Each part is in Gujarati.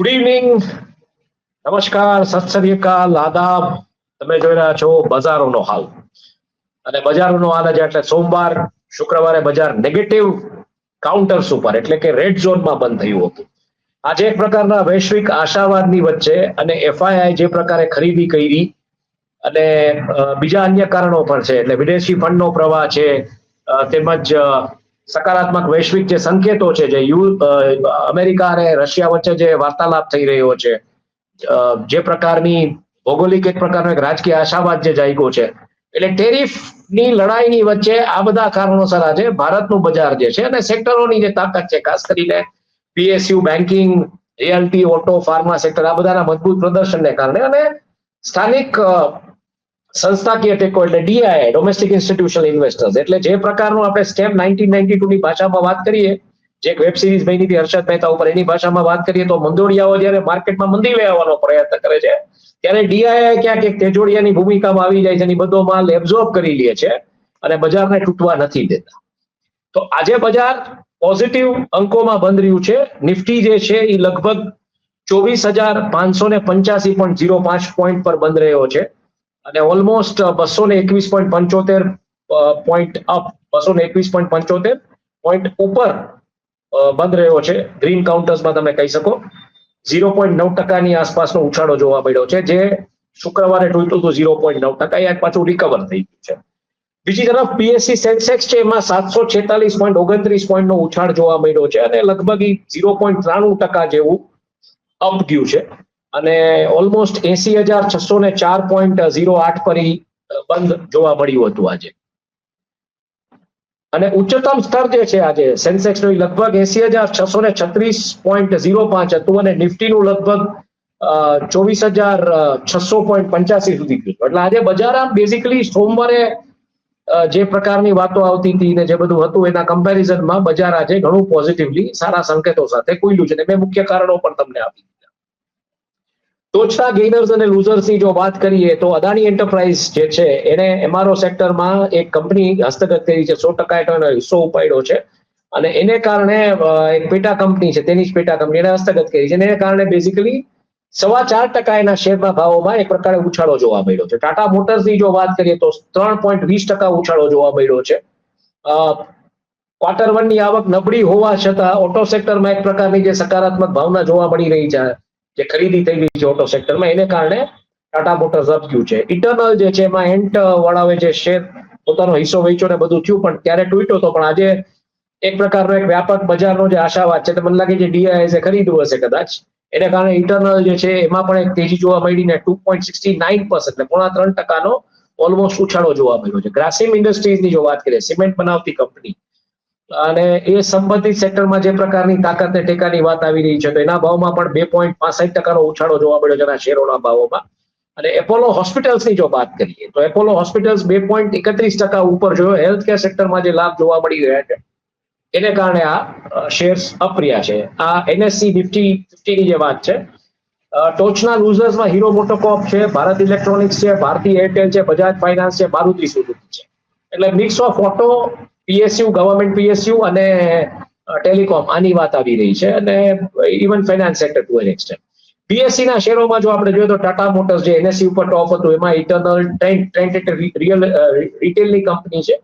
ગુડ ઇવનિંગ નમસ્કાર સત શ્રી અકાલ આદાબ. તમે જોઈ રહ્યા છો બજારોનો હાલ. અને બજારોનો હાલ આજે એટલે સોમવાર, શુક્રવારે બજાર નેગેટિવ કાઉન્ટર્સ ઉપર, એટલે કે રેડ ઝોનમાં બંધ થયું હતું. આજે એક પ્રકારના વૈશ્વિક આશાવાદની વચ્ચે અને એફઆઈઆઈ જે પ્રકારે ખરીદી કરી અને બીજા અન્ય કારણો પણ છે. એટલે વિદેશી ફંડનો પ્રવાહ છે તેમજ સકારાત્મક વૈશ્વિક જે સંકેતો છે, જે યુ અમેરિકા અને રશિયા વચ્ચે જે વાર્તાલાપ થઈ રહ્યો છે જે પ્રકારની ભૌગોલિક એક પ્રકારનો એક રાજકીય આશાવાદ જે જાગ્યો છે, એટલે ટેરિફની લડાઈની વચ્ચે આ બધા કારણોસર આજે ભારતનું બજાર જે છે અને સેક્ટરોની જે તાકાત છે, ખાસ કરીને PSU, banking, realty, auto, pharma sector, આ બધાના મજબૂત પ્રદર્શનને કારણે અને સ્થાનિક સંસ્થાકીય ટેકો એટલે ડીઆઈ ડોમેસ્ટિક ઇન્સ્ટિટ્યુશનલ ઇન્વેસ્ટર્સ એટલે જે પ્રકારનું આપણે સ્ટેપ નાઇન્ટીન નાઇન્ટી ટુ ની ભાષામાં વાત કરીએ, જે વેબ સિરીઝ બની હતી હર્ષદ મહેતા ઉપર, એની ભાષામાં વાત કરીએ તો મંદોડિયાઓ જ્યારે માર્કેટમાં મંદી આવવાનો પ્રયત્ન કરે છે, ત્યારે ડીઆઈ ક્યાંક એક તેજોડિયાની ભૂમિકામાં આવી જાય છે અને બધો માલ એબ્ઝોર્બ કરી લે છે અને બજારને તૂટવા નથી દેતા. તો આજે બજાર પોઝિટિવ અંકોમાં બંધ રહ્યું છે. નિફ્ટી જે છે એ લગભગ ચોવીસ હજાર પાંચસો ને પંચ્યાસી પોઈન્ટ ઝીરો પાંચ પોઈન્ટ પર બંધ રહ્યો છે. અને ઓલમોસ્ટ બસો ને એકવીસ પોઈન્ટ પંચોતેર પોઈન્ટ અપ બસો ને એકવીસ પોઈન્ટ પંચોતેર પોઈન્ટ ઉપર બંધ રહ્યો છે. ગ્રીન કાઉન્ટર્સમાં તમે કહી શકો. ઝીરો પોઈન્ટ નવ ટકાની આસપાસનો ઉછાળો જોવા મળ્યો છે, જે શુક્રવારે તૂટ્યું હતું ઝીરો પોઈન્ટ નવ ટકા, એ પાછું રિકવર થઈ ગયું છે. બીજી તરફ પીએસસી સેન્સેક્સ છે, એમાં સાતસો છેતાલીસ પોઈન્ટ ઓગણત્રીસ પોઈન્ટનો ઉછાળ જોવા મળ્યો છે, અને લગભગ ઝીરો પોઈન્ટ ત્રાણું ટકા જેવું અપ ગયું છે. અને ઓલમોસ્ટ એસી હજાર છસો ને ચાર પોઈન્ટ ઝીરો આઠ પર બંધ જોવા મળ્યું હતું આજે. અને ઉચ્ચતમ સ્તર જે છે આજે સેન્સેક્સનું લગભગ એસી હજાર છસો ને છત્રીસ પોઈન્ટ ઝીરો પાંચ હતું અને નિફ્ટીનું લગભગ ચોવીસ હજાર છસો પોઈન્ટ પંચ્યાસી સુધી ગયું એટલે આજે બજાર આમ બેઝિકલી સોમવારે જે પ્રકારની વાતો આવતી હતી ને જે બધું હતું એના કમ્પેરિઝનમાં બજાર આજે ઘણું પોઝિટિવલી સારા સંકેતો સાથે ખુલ્યું છે. ને બે મુખ્ય કારણો પણ તમને આપી ટોચના ગેઇનર્સ અને લૂઝર્સની જો વાત કરીએ તો અદાણી એન્ટરપ્રાઇઝ જે છે, એને એમઆરઓ સેક્ટરમાં એક કંપની હસ્તગત કરી છે. સો ટકા એનો હિસ્સો ઉપાડ્યો છે અને એને કારણે એક પેટા કંપની છે, તેની જ પેટા કંપની, એને હસ્તગત કરી છે. અને એને કારણે બેઝિકલી સવા ચાર ટકા એના શેરના ભાવોમાં એક પ્રકારે ઉછાળો જોવા મળ્યો છે. ટાટા મોટર્સની જો વાત કરીએ તો ત્રણ પોઈન્ટ વીસ ટકા ઉછાળો જોવા મળ્યો છે. ક્વાર્ટર વનની આવક નબળી હોવા છતાં ઓટો સેક્ટરમાં એક પ્રકારની જે સકારાત્મક ભાવના જોવા મળી રહી છે. જે ખરીદી થઈ ગઈ છે ઓટો સેક્ટરમાં એને કારણે ટાટા મોટર્સ અપક્યું છે. ઇટરનલ જે છે એમાં એન્ટ વાળાઓએ જે શેર પોતાનો હિસ્સો વેચ્યો ને બધું થયું, પણ ત્યારે તૂટ્યો હતો પણ આજે એક પ્રકારનો એક વ્યાપક બજારનો જે આશાવાદ છે, તો મને લાગે છે એ ખરીદવું હશે કદાચ. એને કારણે ઇન્ટરનલ જે છે એમાં પણ એક તેજી જોવા મળીને ટુ પોઈન્ટ સિક્સટી નાઇન એટલે પોણા ત્રણ ટકાનો ઓલમોસ્ટ ઉછાળો જોવા મળ્યો છે. ગ્રાસિમ ઇન્ડસ્ટ્રીઝની જો વાત કરીએ, સિમેન્ટ બનાવતી કંપની અને એ સંબંધિત સેક્ટરમાં જે પ્રકારની તાકાત ને ટેકાની વાત આવી રહી છે, તો એના ભાવમાં પણ બે પોઈન્ટ પાસઠ ટકાનો ઉછાળો જોવા મળ્યો છે એના શેરોના ભાવોમાં. અને એપોલો હોસ્પિટલ્સની જો વાત કરીએ, તો એપોલો હોસ્પિટલ્સ બે પોઈન્ટ એકત્રીસ ટકા ઉપર જોયો હેલ્થ કેર સેક્ટરમાં જે લાભ જોવા મળી રહ્યા છે. એને કારણે આ શેર્સ અપ છે. આ એનએસસી નિફ્ટી ફિફ્ટીની જે વાત છે ટોચના લૂઝર્સમાં હીરો મોટોકોપ છે, ભારત ઇલેક્ટ્રોનિક્સ છે, ભારતી એરટેલ છે બજાજ ફાઇનાન્સ છે મારુતિ સુઝુકી છે. એટલે mix of auto PSU government PSU અને ટેલિકોમ આની વાત આવી રહી છે અને even finance sector to an extent PSC ના શેરોમાં જો આપણે જોઈએ તો ટાટા મોટર્સ જે એનએસસી ઉપર ટોપ હતું, એમાં ઇટરનલ ટ્રેન્ડ ટ્રેન્ડ રિયલ રિટેલની કંપની છે.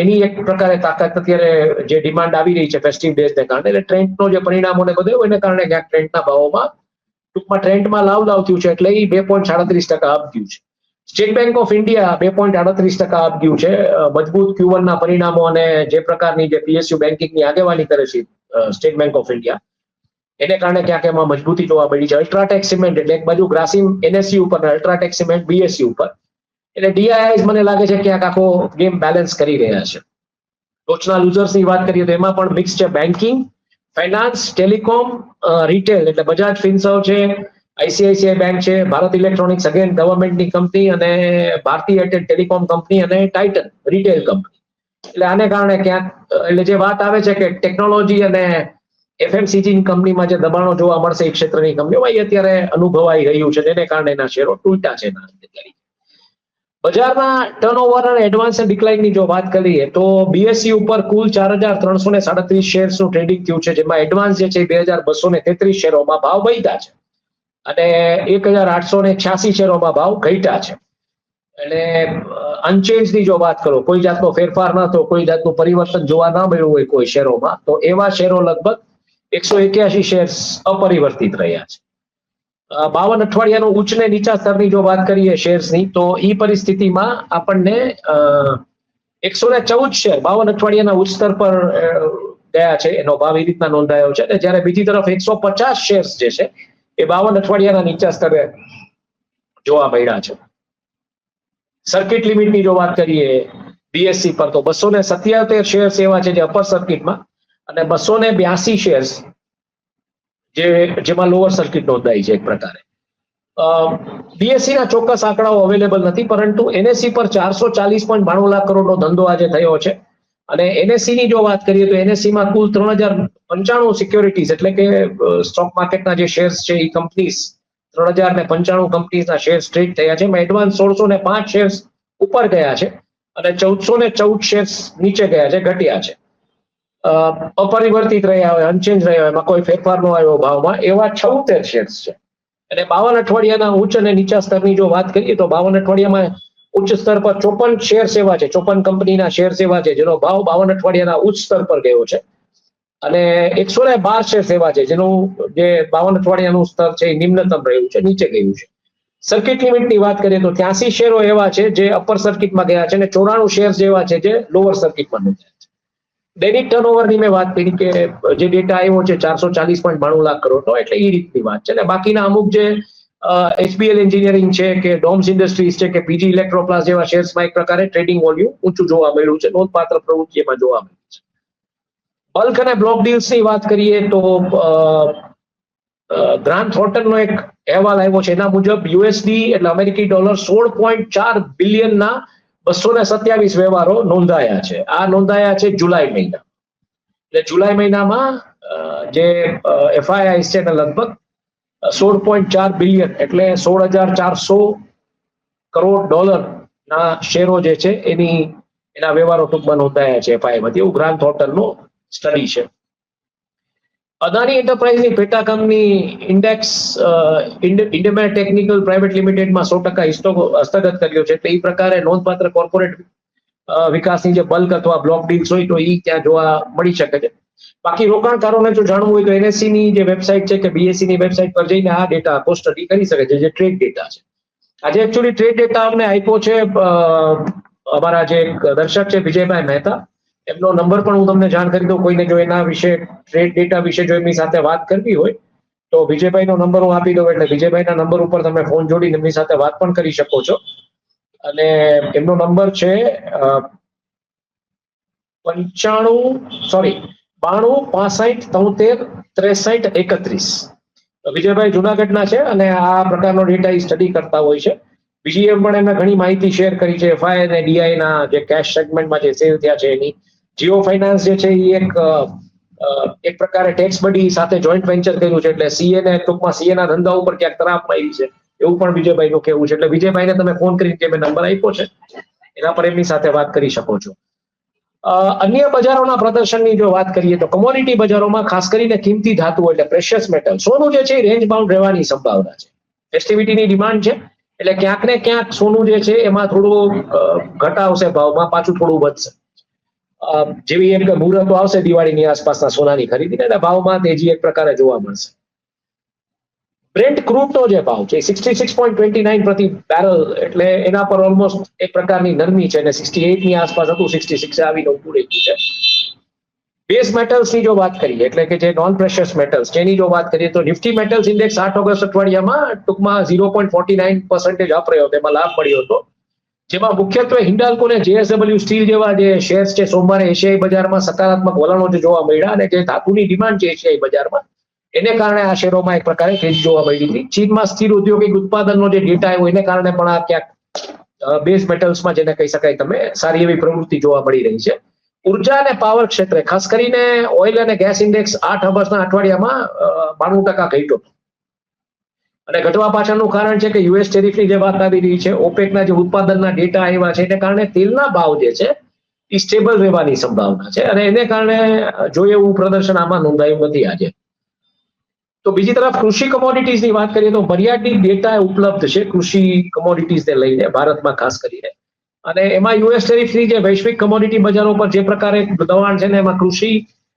એની એક પ્રકારે તાકાત અત્યારે જે ડિમાન્ડ આવી રહી છે ફેસ્ટિવ ડેઝને કારણે, એટલે ટ્રેન્ડનો જે પરિણામો ને બધું, એને કારણે ક્યાંક ટ્રેન્ડના ભાવોમાં ટૂંકમાં ટ્રેન્ડમાં લાવ લાવ થયું છે, એટલે એ બે પોઈન્ટ સાડત્રીસ ટકા અપ ગયું છે. સ્ટેટ બેંક ઓફ ઇન્ડિયા બે પોઈન્ટ આડત્રીસ ટકા આપ્યું છે. મજબૂત ક્યુવન ના પરિણામો અને જે પ્રકારની જે પીએસયુ બેન્કિંગની આગેવાની કરે છે સ્ટેટ બેંક ઓફ ઇન્ડિયા એને કારણે ક્યાંક એમાં મજબૂતી જોવા મળી છે. અલ્ટ્રાટેક સિમેન્ટ એટલે એક બાજુ ગ્રાસિમ એનએસસી ઉપર અલ્ટ્રાટેક સિમેન્ટ બીએસસી ઉપર. એટલે ડીઆઈઆઈ મને લાગે છે ક્યાંક આખો ગેમ બેલેન્સ કરી રહ્યા છે. ટોચના લૂઝર્સની વાત કરીએ તો એમાં પણ મિક્સ છે બેન્કિંગ ફાઇનાન્સ ટેલિકોમ રિટેલ એટલે બજાજ ફિન્સર્વ છે આઈસીઆઈસીઆઈ બેંક છે, ભારત ઇલેક્ટ્રોનિક્સ અગેન ગવર્મેન્ટની કંપની અને ભારતીય એરટેલ ટેલિકોમ કંપની અને ટાઇટન રિટેલ કંપની. એટલે આને કારણે ક્યાંક, એટલે જે વાત આવે છે કે ટેકનોલોજી અને એફએમસીજી કંપનીમાં જે દબાણો જોવા મળશે એ ક્ષેત્રની કંપનીઓમાં એ અત્યારે અનુભવાઈ રહ્યું છે તેને કારણે એના શેરો તૂટ્યા છે એના બજારના ટર્નઓવર અને એડવાન્સ ડિક્લાઇનની જો વાત કરીએ તો બીએસસી ઉપર કુલ ચાર હજાર ત્રણસો ને સાડત્રીસ શેર્સનું ટ્રેડિંગ થયું છે, જેમાં એડવાન્સ જે છે બે હજાર બસો ને તેત્રીસ શેરોમાં ભાવ વધ્યા છે. અને એક હજાર આઠસો ને છ્યાસી શેરોમાં ભાવ ઘટ્યા છે. એટલે અનચેન્જની જો વાત કરો, કોઈ જાતનો ફેરફાર ન થયો, કોઈ જાતનું પરિવર્તન જોવા ના મળ્યું હોય કોઈ શેરોમાં, તો એવા શેરો લગભગ એકસો એક્યાસી શેર્સ અપરિવર્તિત રહ્યા છે. બાવન અઠવાડિયાનું ઉચ્ચ ને નીચા સ્તરની જો વાત કરીએ શેર્સની તો ઈ પરિસ્થિતિમાં આપણને એકસો ને ચૌદ શેર બાવન અઠવાડિયાના ઉચ્ચ સ્તર પર ગયા છે. એનો ભાવ એ રીતના નોંધાયો છે. અને જ્યારે બીજી તરફ એકસો પચાસ શેર્સ જે છે એ બાવન અઠવાડિયાના નીચા સ્તરે જોવા મળ્યા છે. સર્કિટ લિમિટની જો વાત કરીએ બીએસસી પર તો બસો ને સત્યાતેર શેર્સ એવા છે જે અપર સર્કિટમાં અને બસો ને બ્યાસી શેર્સ જે, જેમાં લોઅર સર્કિટ નોંધાઈ છે એક પ્રકારે. બીએસસી ના ચોક્કસ આંકડાઓ અવેલેબલ નથી, પરંતુ એનએસસી પર ચારસો ચાલીસ પોઈન્ટ બાણું લાખ કરોડનો ધંધો આજે થયો છે. અને એનએસસી ની જો વાત કરીએ તો એનએસસી માં કુલ ત્રણ હજાર પંચાણું સિક્યોરિટીઝ એટલે કે સ્ટોક માર્કેટના જે શેર્સ છે એ કંપનીઝ ત્રણ હજાર ને પંચાણું કંપનીઝના શેર્સ ટ્રેડ થયા છે. એમાં એડવાન્સ સોળસો ને પાંચ શેર્સ ઉપર ગયા છે અને ચૌદસો ને ચૌદ શેર્સ નીચે ગયા છે, ઘટ્યા છે. અપરિવર્તિત રહ્યા હોય અનચેન્જ રહ્યા હોય, એમાં કોઈ ફેરફાર ન આવ્યો ભાવમાં, એવા છોતેર શેર્સ છે. અને બાવન અઠવાડિયાના ઉચ્ચ અને નીચા સ્તરની જો વાત કરીએ તો બાવન અઠવાડિયામાં ઉચ્ચ સ્તર પર ચોપન શેર સેવા છે. ચોપન કંપનીના શેર સેવા છે, જેનો ભાવ બાવન અઠવાડિયાના ઉચ્ચ સ્તર પર ગયો છે. અને એકસો ને બાર શેર સેવા છે, જેનું જે બાવન અઠવાડિયાનું સ્તર છે એ નિમ્નતમ રહ્યું છે, નીચે ગયું છે. સર્કિટ લિમિટની વાત કરીએ તો ત્યાસી શેરો એવા છે જે અપર સર્કિટમાં ગયા છે અને ચોરાણું શેર જેવા છે જે લોઅર સર્કિટમાં ગયા છે. દૈનિક ટર્નઓવરની મેં વાત કરી કે જે ડેટા આવ્યો છે, ચારસો ચાલીસ પોઈન્ટ બાણું લાખ કરોડનો, એટલે એ રીતની વાત છે. અને બાકીના અમુક જે એચબીએલ એન્જિનિયરિંગ છે કે ડોમ્સ ઇન્ડસ્ટ્રીઝ છે કે પીજી ઇલેક્ટ્રોપ્લાસ જેવા શેર્સમાં એક પ્રકારે ટ્રેડિંગ વોલ્યુમ ઊંચું જોવા મળ્યું છે, નોંધપાત્ર પ્રવૃત્તિ એમાં જોવા મળી છે. બલ્ક અને બ્લોક ડીલ્સની વાત કરીએ તો ગ્રાન્ડ થોર્ટનનો એક અહેવાલ આવ્યો છે, એના મુજબ યુએસડી એટલે અમેરિકી ડોલર સોળ પોઈન્ટ ચાર બિલિયનના બસો ને સત્યાવીસ વ્યવહારો નોંધાયા છે. આ નોંધાયા છે જુલાઈ મહિના. એટલે જુલાઈ મહિનામાં જે એફઆઈઆઈ છે લગભગ સોળ પોઈન્ટ ચાર બિલિયન એટલે સોળ હજાર ચારસો કરોડ ડોલરના શેરો જે છે એની એના વ્યવહારો ટૂંકમાં નોંધાયા છે એફઆઈ માંથી એવું ગ્રાન્ડ હોટલનો સ્ટડી છે. અદાણી એન્ટરપ્રાઇઝની પેટા કંપની ઇન્ડેક્સ ઇન્ડિયન ટેકનિકલ પ્રાઇવેટ લિમિટેડમાં સો ટકા હસ્તગત કર્યો છે. એટલે એ પ્રકારે નોંધપાત્ર કોર્પોરેટ વિકાસની જે બલ્ક અથવા બ્લોક ડીલ્સ હોય તો એ ત્યાં જોવા મળી શકે છે. બાકી રોકાણકારોને જો જાણવું હોય તો એનએસસી ની જે વેબસાઇટ છે કે બીએસસી ની વેબસાઇટ પર જઈને આ ડેટા પોસ્ટ સ્ટડી કરી શકે છે, જે ટ્રેડ ડેટા છે. આજે એકચ્યુઅલી ટ્રેડ ડેટા અમને આપ્યો છે અમારા જે એક દર્શક છે વિજયભાઈ મહેતા. એમનો નંબર પણ હું તમને જાણ કરી દઉં, કોઈને જો એના વિશે ટ્રેડ ડેટા વિશે જો એમની સાથે વાત કરવી હોય, તો વિજયભાઈનો નંબર હું આપી દઉં એટલે વિજયભાઈના નંબર ઉપર તમે ફોન જોડીને એમની સાથે વાત પણ કરી શકો છો. અને એમનો નંબર છે પંચાણું સોરી બાણું, પાસઠ, તોતેર, ત્રેસઠ, એકત્રીસ. વિજયભાઈ જુનાગઢના છે અને આ પ્રકારનો ડેટા સ્ટડી કરતા હોય છે. બીજી એમ પણ એમને ઘણી માહિતી શેર કરી છે. એફઆઈ અને ડીઆઈ ના જે કેશ સેગમેન્ટમાં જે સેવ થયા છે એની. જીઓ ફાઇનાન્સ જે છે એ એક એક પ્રકારે ટેક્સ બડી સાથે જોઈન્ટ વેન્ચર કર્યું છે એટલે સીએ ને ટૂંકમાં સીએ ના ધંધા ઉપર ક્યાંક તરાપ આવી છે. એવું પણ વિજયભાઈ નું કહેવું છે. એટલે વિજયભાઈને તમે ફોન કરીને જે મેં નંબર આપ્યો છે, એના પર એમની સાથે વાત કરી શકો છો. અન્ય બજારોના પ્રદર્શનની જો વાત કરીએ તો કોમોડિટી બજારોમાં ખાસ કરીને કિંમતી ધાતુઓ એટલે પ્રેશિયસ મેટલ સોનું જે છે એ રેન્જ બાઉન્ડ રહેવાની સંભાવના છે. ફેસ્ટિવિટીની ડિમાન્ડ છે, એટલે ક્યાંક ને ક્યાંક સોનું જે છે એમાં થોડું ઘટાવશે ભાવમાં, પાછું થોડું વધશે. જેવી એમ કે મુહૂર્તો આવશે દિવાળીની આસપાસના સોનાની ખરીદીને ભાવમાં તેજી એક પ્રકારે જોવા મળશે. બ્રેન્ટ ક્રૂડનો જે ભાવ છે sixty six point twenty nine પ્રતિ બેરલ એટલે એના પર ઓલમોસ્ટ એક પ્રકારની નરમી છે અને સિક્સટી એઇટની આસપાસ હતું સિક્સટી સિક્સ આવીને ઊભું રહી છે. બેઝ મેટલ્સની જો વાત કરીએ, એટલે કે જે નોન પ્રેશિયસ મેટલ્સ જેની જો વાત કરીએ તો નિફ્ટી મેટલ્સ ઇન્ડેક્સ આઠ ઓગસ્ટ અઠવાડિયામાં ટૂંકમાં zero point forty nine percentage up રહ્યો, તેમાં લાભ મળ્યો હતો. જેમાં મુખ્યત્વે હિન્ડાલ્કો અને જેએસડબલ્યુ સ્ટીલ જેવા જે શેર્સ છે, સોમવારે એશિયાઈ બજારમાં સકારાત્મક વલણો જોવા મળ્યા અને જે ધાતુની ડિમાન્ડ છે એશિયાઈ બજારમાં એને કારણે આ શેરોમાં એક પ્રકારે તેજી જોવા મળી હતી. ચીનમાં સ્થિર ઉદ્યોગિક ઉત્પાદનનો જે ડેટા આવ્યો એને કારણે પણ આ ક્યાંક બેઝ મેટલ્સમાં જેને કહી શકાય તમે, સારી એવી પ્રવૃત્તિ જોવા મળી રહી છે. ઊર્જા અને પાવર ક્ષેત્રે, ખાસ કરીને ઓઇલ અને ગેસ ઇન્ડેક્સ આઠ વર્ષના અઠવાડિયામાં બાણું ટકા ઘટ્યો. અને ઘટવા પાછળનું કારણ છે કે યુએસ ટેરિફની જે વાત આવી રહી છે ઓપેકના જે ઉત્પાદનના ડેટા આવ્યા છે, એને કારણે તેલના ભાવ જે છે, એ સ્ટેબલ રહેવાની સંભાવના છે. અને એને કારણે જોઈએ એવું પ્રદર્શન આમાં નોંધાયું નથી આજે. તો બીજી તરફ કૃષિ કમોડિટીઝની વાત કરીએ તો મર્યાદિત ડેટા ઉપલબ્ધ છે કૃષિ કમોડિટીઝને લઈને ભારતમાં ખાસ કરીને. અને એમાં યુએસ ટેરિફની જે વૈશ્વિક કમોડિટી બજારો પર જે પ્રકારે દબાણ છે ને એમાં કૃષિ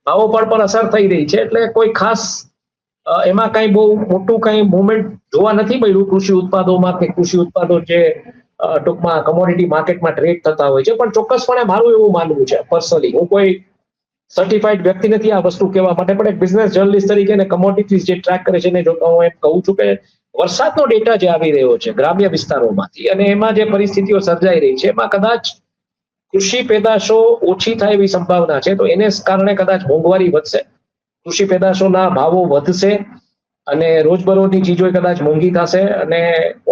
ભાવો પર પણ અસર થઈ રહી છે એટલે કોઈ ખાસ એમાં કઈ બહુ મોટું કઈ મુવમેન્ટ જોવા નથી મળ્યું કૃષિ ઉત્પાદોમાં કે કૃષિ ઉત્પાદો જે ટૂંકમાં કમોડિટી માર્કેટમાં ટ્રેડ થતા હોય છે. પણ ચોક્કસપણે મારું એવું માનવું છે પર્સનલી હું કોઈ સર્ટિફાઈડ વ્યક્તિ નથી આ વસ્તુ કહેવા માટે પણ એક બિઝનેસ જર્નલિસ્ટ તરીકે અને કમોડિટીઝ જે ટ્રેક કરે છે એને જોતા હું એમ કહું છું કે વરસાદનો ડેટા જે આવી રહ્યો છે ગ્રામ્ય વિસ્તારોમાંથી અને એમાં જે પરિસ્થિતિઓ સર્જાઈ રહી છે, એમાં કદાચ કૃષિ પેદાશો ઓછી થાય એવી સંભાવના છે, તો એને કારણે કદાચ મોંઘવારી વધશે, કૃષિ પેદાશોના ભાવો વધશે અને રોજબરોજની ચીજો કદાચ મોંઘી થશે અને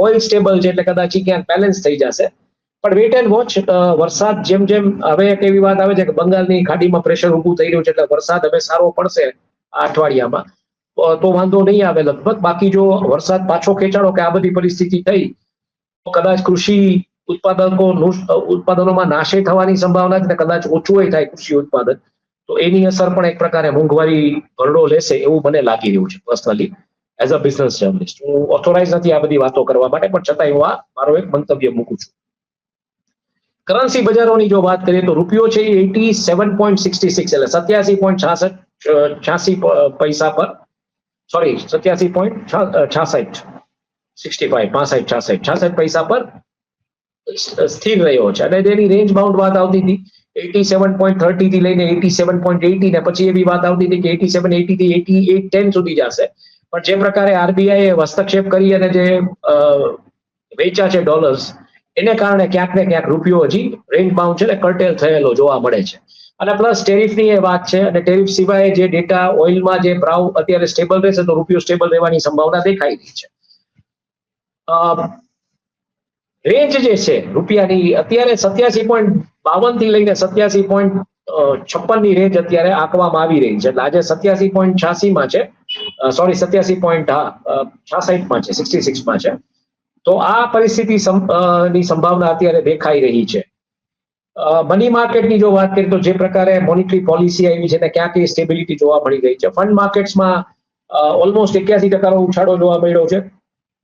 ઓઇલ સ્ટેબલ છે એટલે કદાચ ક્યાંક બેલેન્સ થઈ જશે. પણ વેટ એન્ડ વોચ વરસાદ જેમ જેમ હવે એક એવી વાત આવે છે કે બંગાળની ખાડીમાં પ્રેશર ઊભું થઈ રહ્યું છે એટલે વરસાદ હવે સારો પડશે આ અઠવાડિયામાં. તો વાંધો નહીં આવે લગભગ. બાકી જો વરસાદ પાછો ખેંચાણો કે આ બધી પરિસ્થિતિ થઈ, તો કદાચ કૃષિ ઉત્પાદકો ઉત્પાદનોમાં નાશે થવાની સંભાવના છે કદાચ ઓછું થાય કૃષિ ઉત્પાદન, તો એની અસર પણ એક પ્રકારે મોંઘવારી ભરડો લેશે એવું મને લાગી રહ્યું છે personally as a business journalist હું ઓથોરાઇઝ નથી આ બધી વાતો કરવા માટે, પણ છતાંય હું આ મારો એક મંતવ્ય મૂકું છું. કરન્સી બજારોની જો વાત કરીએ તો રૂપિયો છે eighty seven point sixty six એટલે સત્યાસી પોઈન્ટ છાસઠ છ્યાસી પૈસા પર. સોરી સત્યાસી પોઈન્ટ છાસઠ, સિક્સટી ફાઈવ, પાસઠ, છાસઠ છાસઠ પૈસા પર સ્થિર રહ્યો છે. અને તેની રેન્જ બાઉન્ડ વાત આવતી હતી, એટી સેવન પોઈન્ટ થર્ટી થી લઈને એટી સેવન પોઈન્ટ એટી ને પછી એવી વાત આવતી હતી કે એટી સેવન એટી થી એટી એટ ટેન સુધી જશે. પણ જે પ્રકારે આરબીઆઈ હસ્તક્ષેપ કરી અને જે વેચ્યા છે ડોલર્સ એને કારણે ક્યાંક ને ક્યાંક રૂપિયો હજી રેન્જ બાઉન્ડ છે ને કર્ટેલ થયેલો જોવા મળે છે. અને પ્લસ ટેરિફની એ વાત છે અને ટેરિફ સિવાય જે ડેટા ઓઇલમાં જે ભાવ અત્યારે સ્ટેબલ રહેશે તો રૂપિયો સ્ટેબલ રહેવાની સંભાવના દેખાઈ રહી છે. રેન્જ જે છે રૂપિયાની અત્યારે સત્યાસી પોઈન્ટ બાવનથી લઈને સત્યાસી પોઈન્ટ છપ્પનની રેન્જ અત્યારે આંકવામાં આવી રહી છે. એટલે આજે સત્યાસી પોઈન્ટ છ્યાસી માં છે સોરી સત્યાસી પોઈન્ટ છાસઠમાં છે સિક્સટી સિક્સમાં છે. તો આ પરિસ્થિતિ ની સંભાવના અત્યારે દેખાઈ રહી છે. મની માર્કેટની જો વાત કરીએ તો જે પ્રકારે મોનિટરી પોલિસી આવી છે ને ક્યાંક સ્ટેબિલિટી જોવા મળી રહી છે. ફંડ માર્કેટ્સમાં ઓલમોસ્ટ એક્યાસી ટકાનો ઉછાળો જોવા મળ્યો છે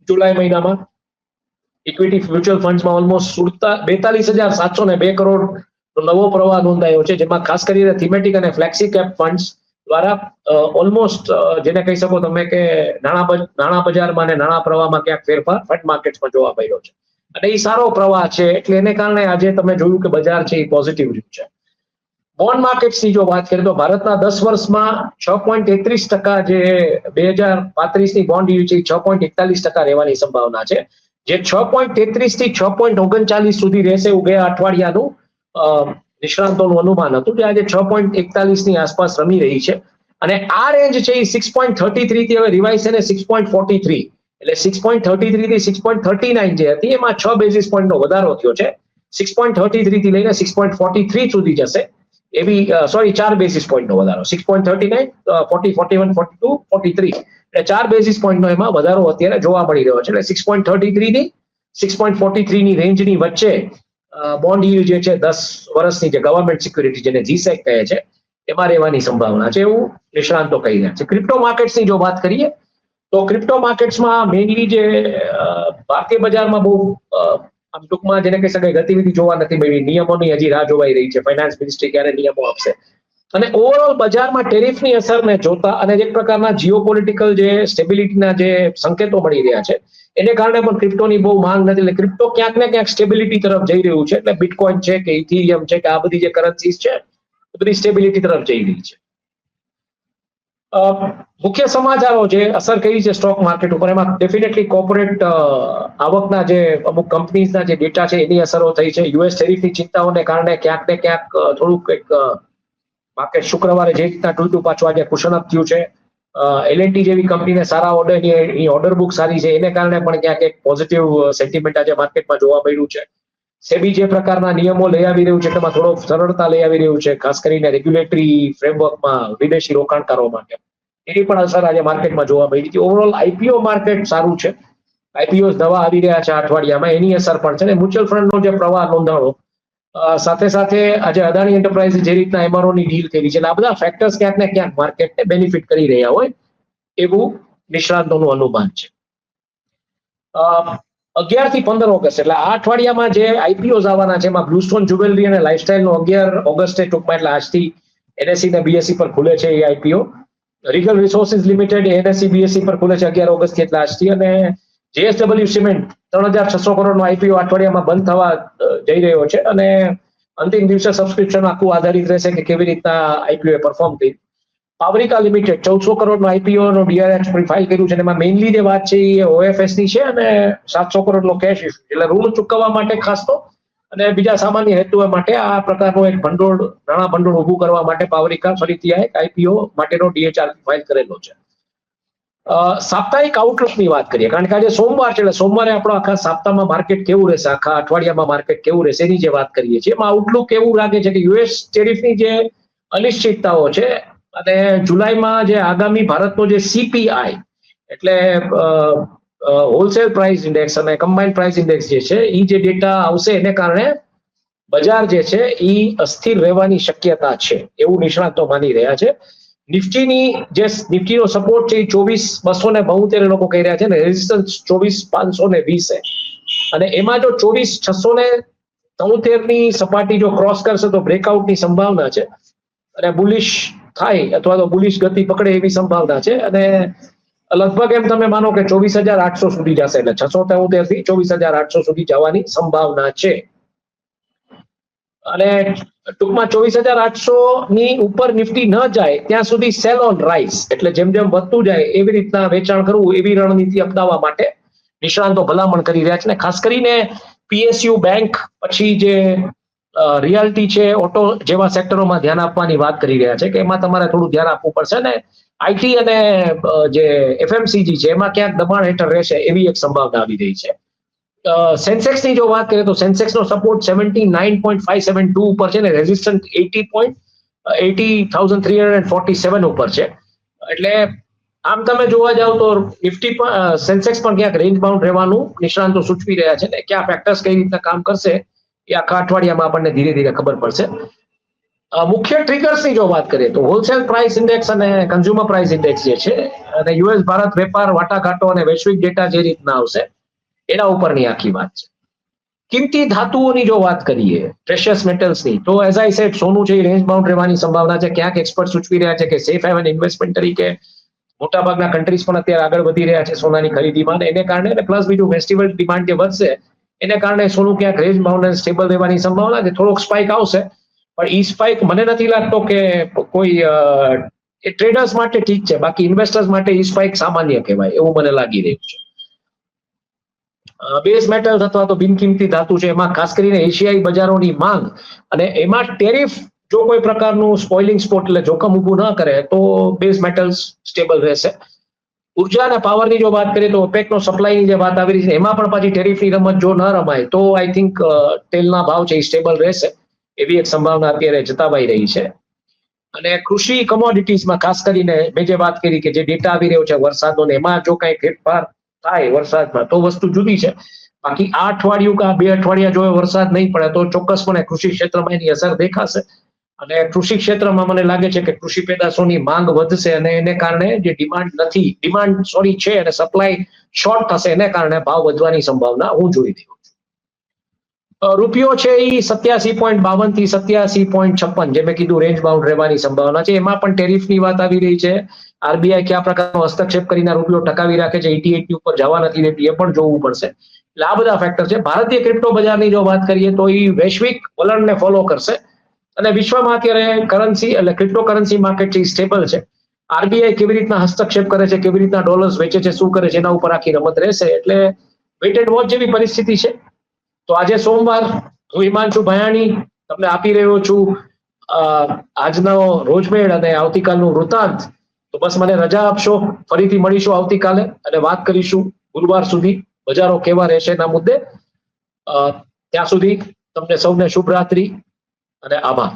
જુલાઈ મહિનામાં. ઇક્વિટી મ્યુચ્યુઅલ ફંડ્સમાં ઓલમોસ્ટ સુડતા, બેતાલીસ હજાર સાતસો ને બે કરોડ નવો પ્રવાહ નોંધાયો છે, જેમાં ખાસ કરીને થીમેટિક અને ફ્લેક્સી કેપ ફંડ્સ દ્વારા ઓલમોસ્ટ જેને કહી શકો તમે કે નાણાં નાણાં બજારમાં અને નાણાં પ્રવાહમાં ક્યાંક ફેરફાર ફંડ માર્કેટમાં જોવા મળ્યો છે. અને એ સારો પ્રવાહ છે, એટલે એને કારણે આજે તમે જોયું કે બજાર છે એ પોઝિટિવ રહ્યું છે. બોન્ડ માર્કેટ્સની જો વાત કરીએ તો ભારતના દસ વર્ષમાં છ પોઈન્ટ એકત્રીસ ટકા જે બે હજાર પાંત્રીસની બોન્ડ યુ છે છ પોઈન્ટ એકતાલીસ ટકા રહેવાની સંભાવના છે. જે છ પોઈન્ટ તેત્રીસથી છ પોઈન્ટ ઓગણચાલીસ સુધી રહેશે એવું ગયા અઠવાડિયાનું નિષ્ણાંતોનું અનુમાન હતું જે આજે છ પોઈન્ટ એકતાલીસની આસપાસ રમી રહી છે. અને આ રેન્જ છે એ સિક્સ પોઈન્ટ થર્ટી થ્રીથી હવે રિવાઇઝ છે ને સિક્સ પોઈન્ટ ફોર્ટી થ્રી એટલે સિક્સ પોઈન્ટ થર્ટી થ્રીથી સિક્સ પોઈન્ટ થર્ટી નાઇન જે હતી, એમાં છ બેઝિસ પોઈન્ટનો વધારો થયો છે. સિક્સ પોઈન્ટ થર્ટી થ્રીથી લઈને સિક્સ પોઈન્ટ ફોર્ટી થ્રી સુધી જશે. એવી સોરી ચાર બેઝિસ પોઈન્ટનો વધારો. Six point thirty nine forty forty one forty two forty three એટલે ચાર બેઝિસ પોઈન્ટનો એમાં વધારો અત્યારે જોવા મળી રહ્યો છે. એટલે સિક્સ પોઈન્ટ થર્ટી થ્રી ની સિક્સ પોઈન્ટ ફોર્ટી થ્રીની રેન્જની વચ્ચે બોન્ડ યુ જે છે, દસ વર્ષની જે ગવર્મેન્ટ સિક્યુરિટી જેને જીસેક કહે છે, એમાં રહેવાની સંભાવના છે એવું નિષ્ણાંતો કહી રહ્યા છે. ક્રિપ્ટો માર્કેટ્સની જો વાત કરીએ, તો ક્રિપ્ટો માર્કેટ્સમાં મેઇનલી જે ભારતીય બજારમાં બહુ આમ ટૂંકમાં જેને કહી શકાય ગતિવિધિ જોવા નથી મળી, નિયમોની હજી રાહ જોવાઈ રહી છે. ફાઇનાન્સ મિનિસ્ટ્રી ક્યારે નિયમો આપશે? અને ઓવરઓલ બજારમાં ટેરિફની અસરને જોતા અને એક પ્રકારના જીઓપોલિટિકલ જે સ્ટેબિલિટીના જે સંકેતો મળી રહ્યા છે, એને કારણે પણ ક્રિપ્ટોની બહુ માંગ નથી. એટલે ક્રિપ્ટો ક્યાંક ને ક્યાંક સ્ટેબિલિટી તરફ જઈ રહ્યું છે. એટલે બિટકોઇન છે કે ઇથિરિયમ છે કે આ બધી જે કરન્સીસ છે, એ બધી સ્ટેબિલિટી તરફ જઈ રહી છે. મુખ્ય સમાચારો જે અસર કરી છે સ્ટોક માર્કેટ ઉપર, એમાં ડેફિનેટલી કોર્પોરેટ આવકના જે અમુક કંપનીઝના જે ડેટા છે, એની અસરો થઈ છે. યુએસ ટેરિફની ચિંતાઓને કારણે ક્યાંક ને ક્યાંક થોડુંક એક માર્કેટ શુક્રવારે જે રીતના તૂટ્યું પાછું આજે કુશનક થયું છે એલએનટી જેવી કંપનીને સારા ઓર્ડરની ઓર્ડર બુક સારી છે, એને કારણે પણ ક્યાંક એક પોઝિટિવ સેન્ટિમેન્ટ આજે માર્કેટમાં જોવા મળ્યું છે. સેબી જે પ્રકારના નિયમો લઈ આવી રહ્યું છે, તેમાં થોડો સરળતા લઈ આવી રહ્યું છે, ખાસ કરીને રેગ્યુલેટરી ફ્રેમવર્કમાં વિદેશી રોકાણકારો માટે. એની પણ અસર આજે માર્કેટમાં જોવા મળી હતી. ઓવરઓલ આઈપીઓ માર્કેટ સારું છે. આઈપીઓ નવા આવી રહ્યા છે અઠવાડિયામાં, એની અસર પણ છે. ને મ્યુચ્યુઅલ ફંડનો જે પ્રવાહ નોંધાણો સાથે સાથે આજે અદાણી એન્ટરપ્રાઇઝ જે રીતના એમઆરઓની ડીલ થઈ છે આ બધા ફેક્ટર્સ ક્યાંક ને ક્યાંક માર્કેટને બેનિફિટ કરી રહ્યા હોય એવું નિષ્ણાંતોનું અનુમાન છે. અગિયારથી પંદર ઓગસ્ટ એટલે આ અઠવાડિયામાં જે આઈપીઓ આવવાના છે, એમાં બ્લુસ્ટોન જ્યુવેલરી અને લાઇફસ્ટાઇલ નો અગિયાર ઓગસ્ટે ટૂંકમાં એટલે આજથી એનએસસી ને બીએસસી પર ખુલે છે એ IPO Regal Resources Limited NSE BSE પર ખુલે છે અગિયાર ઓગસ્ટથી એટલે આજથી અને જેએસડબલ્યુ સિમેન્ટ ત્રણ હજાર છસો કરોડનો આઈપીઓ અઠવાડિયામાં બંધ થવા જઈ રહ્યો છે અને અંતિમ દિવસે સબસ્ક્રિપ્શન આખું આધારિત રહેશે કે કેવી રીતના આઈપીઓ પરફોર્મ થઈ પાવરિકા લિમિટેડ ચૌદસો કરોડનો આઈપીઓ નો ડીઆરએક્સ ફાઇલ કર્યું છે એમાં મેઇનલી જે વાત છે એ ઓએફએસની છે અને સાતસો કરોડનો કેશ ઇસ્યુ એટલે ઋણ ચૂકવવા માટે ખાસ તો. અને બીજા સામાન્ય હેતુઓ માટે આ પ્રકારનું એક ભંડોળ, નાણાં ભંડોળ ઊભું કરવા માટે પાવરિકા ફરીથી આ એક આઈપીઓ માટેનો ડીએચઆર ફાઇલ કરેલો છે. સાપ્તાહિક આઉટલુકની વાત કરીએ. કારણ કે આજે સોમવાર છે એટલે સોમવારે આપણો આખા સપ્તાહમાં માર્કેટ કેવું રહેશે? આખા અઠવાડિયામાં માર્કેટ કેવું રહેશે? એની જે વાત કરીએ છીએ. એમાં આઉટલુક એવું લાગે છે કે યુએસ ટેરિફની જે અનિશ્ચિતતાઓ છે અને જુલાઈમાં જે આગામી ભારતનો જે સીપીઆઈ એટલે હોલસેલ પ્રાઇસ ઇન્ડેક્સ અને કમ્બાઇન્ડ પ્રાઇસ ઇન્ડેક્સ જે છે એ જે ડેટા આવશે એને કારણે બજાર જે છે એ અસ્થિર રહેવાની શક્યતા છે. એવું નિષ્ણાતો માની રહ્યા છે. નિફ્ટીની જે નિફ્ટીનો સપોર્ટ છે એ ચોવીસ બસો ને બોતેર લોકો કહી રહ્યા છે ને રેઝિસ્ટન્સ ચોવીસ પાંચસો ને વીસે અને એમાં જો ચોવીસ છસો ને તોતેરની સપાટી જો ક્રોસ કરશે તો બ્રેકઆઉટની સંભાવના છે. અને બુલિશ થાય અથવા તો બુલિશ ગતિ પકડે એવી સંભાવના છે. અને લગભગ એમ તમે માનો કે ચોવીસ હજાર આઠસો સુધી જશે એટલે છસો તોતેરથી ચોવીસ હજાર આઠસો સુધી જવાની સંભાવના છે. અને ટૂંકમાં ચોવીસ હજાર આઠસો ની ઉપર નિફ્ટી ન જાય, ત્યાં સુધી સેલ ઓન રાઇસ એટલે જેમ જેમ વધતું જાય, એવી રીતના વેચાણ કરવું, એવી રણનીતિ અપનાવવા માટે નિષ્ણાંતો ભલામણ કરી રહ્યા છે ને ખાસ કરીને પીએસયુ બેંક પછી જે રિયાલિટી છે ઓટો જેવા સેક્ટરોમાં ધ્યાન આપવાની વાત કરી રહ્યા છે કે એમાં તમારે થોડું ધ્યાન આપવું પડશે ને આઈટી અને જે એફએમસીજી છે, એમાં ક્યાંક દબાણ હેઠળ રહેશે એવી એક સંભાવના આવી રહી છે. સેન્સેક્સની જો વાત કરીએ તો સેન્સેક્સ નો support seventy nine point five seven two ઉપર છે ને resistant eighty point eighty thousand three hundred forty seven ઉપર છે. એટલે આમ તમે જોવા જાવ તો નિફ્ટી પણ સેન્સેક્સ પણ ક્યાંક રેન્જ બાઉન્ડ રહેવાનું નિષ્ણાંતો સૂચવી રહ્યા છે ને કયા ફેક્ટર્સ કઈ રીતના કામ કરશે એ આખા અઠવાડિયામાં આપણને ધીરે ધીરે ખબર પડશે. મુખ્ય ટ્રિગર્સની જો વાત કરીએ તો હોલસેલ પ્રાઇસ ઇન્ડેક્સ અને કન્ઝ્યુમર પ્રાઇસ ઇન્ડેક્સ જે છે અને યુએસ ભારત વેપાર વાટાઘાટો અને વૈશ્વિક ડેટા જે રીતના આવશે એના ઉપરની આખી વાત છે. કિંમતી ધાતુઓની જો વાત કરીએ પ્રેશિયસ મેટલ્સની તો એઝ આઈ સેટ સોનું છે એ રેન્જ બાઉન્ડ રહેવાની સંભાવના છે. ક્યાંક એક્સપર્ટ સૂચવી રહ્યા છે કે સેફ હેવન ઇન્વેસ્ટમેન્ટ તરીકે મોટાભાગના કન્ટ્રીઝ પણ અત્યારે આગળ વધી રહ્યા છે સોનાની ખરીદીમાં. એને કારણે પ્લસ બીજું ફેસ્ટિવલ ડિમાન્ડ જે વધશે, એને કારણે સોનું ક્યાંક રેન્જ બાઉન્ડ અને સ્ટેબલ રહેવાની સંભાવના છે. થોડોક સ્પાઇક આવશે, પણ ઈ સ્પાઇક મને નથી લાગતો કે કોઈ ટ્રેડર્સ માટે ઠીક છે. બાકી ઇન્વેસ્ટર્સ માટે ઈ સ્પાઇક સામાન્ય કહેવાય, એવું મને લાગી રહ્યું છે. બેઝ મેટલ્સ અથવા તો બિનકિંમતી ધાતુ છે એમાં ખાસ કરીને એશિયાઈ બજારોની માંગ અને એમાં ટેરિફ જો કોઈ પ્રકારનું સ્પોઇલિંગ સ્પોટ એટલે જોખમ ઊભું ન કરે તો બેઝ મેટલ્સ સ્ટેબલ રહેશે. ઊર્જા અને પાવરની જો વાત કરીએ તો ઓપેકનો સપ્લાયની જે વાત આવી રહી છે એમાં પણ પાછી ટેરિફની રમત જો ન રમાય તો આઈ થિંક તેલના ભાવ છે એ સ્ટેબલ રહેશે એવી એક સંભાવના અત્યારે જતાવાઈ રહી છે. અને કૃષિ કમોડિટીઝમાં ખાસ કરીને મેં જે વાત કરી કે જે ડેટા આવી રહ્યો છે વરસાદનો એમાં જો કાંઈ ફેરફાર થાય વરસાદમાં. તો વસ્તુ જુદી છે. બાકી આ અઠવાડિયું કે બે અઠવાડિયા જો વરસાદ નહીં પડે તો ચોક્કસપણે કૃષિ ક્ષેત્રમાં એની અસર દેખાશે. અને કૃષિ ક્ષેત્રમાં મને લાગે છે કે કૃષિ પેદાશોની માંગ વધશે અને એને કારણે જે ડિમાન્ડ નથી ડિમાન્ડ સોરી છે અને સપ્લાય શોર્ટ થશે, એને કારણે ભાવ વધવાની સંભાવના હું જોઈ રહ્યો રૂપિયો છે એ સત્યાસી પોઈન્ટ બાવનથી સત્યાસી પોઈન્ટ છપ્પન જે મેં કીધું રેન્જ બાઉન્ડ રહેવાની સંભાવના છે. એમાં પણ ટેરિફની વાત આવી રહી છે. આરબીઆઈ કયા પ્રકારનો હસ્તક્ષેપ કરીને રૂપિયો ટકાવી રાખે છે? એટી એટી ઉપર જવા નથી દેતી, એ પણ જોવું પડશે. એટલે આ બધા ફેક્ટર છે. ભારતીય ક્રિપ્ટો બજારની જો વાત કરીએ તો એ વૈશ્વિક વલણને ફોલો કરશે. અને વિશ્વમાં અત્યારે કરન્સી એટલે ક્રિપ્ટો કરન્સી માર્કેટ છે સ્ટેબલ છે. આરબીઆઈ કેવી રીતના હસ્તક્ષેપ કરે છે, કેવી રીતના ડોલર્સ વેચે છે, શું કરે છે, એના ઉપર આખી રમત રહેશે. એટલે વેટ એન્ડ વોચ જેવી પરિસ્થિતિ છે. તો આજે સોમવાર, હું હિમાંશુ ભયાણી તમને આપી રહ્યો છું આજનો રોજમેળ અને આવતીકાલનું વૃતાંત તો બસ મને રજા આપશો, ફરીથી મળીશું આવતીકાલે અને વાત કરીશું ગુરુવાર સુધી. બજારો કેવા રહેશે એના મુદ્દે. ત્યાં સુધી તમને સૌને શુભ રાત્રિ અને આભાર.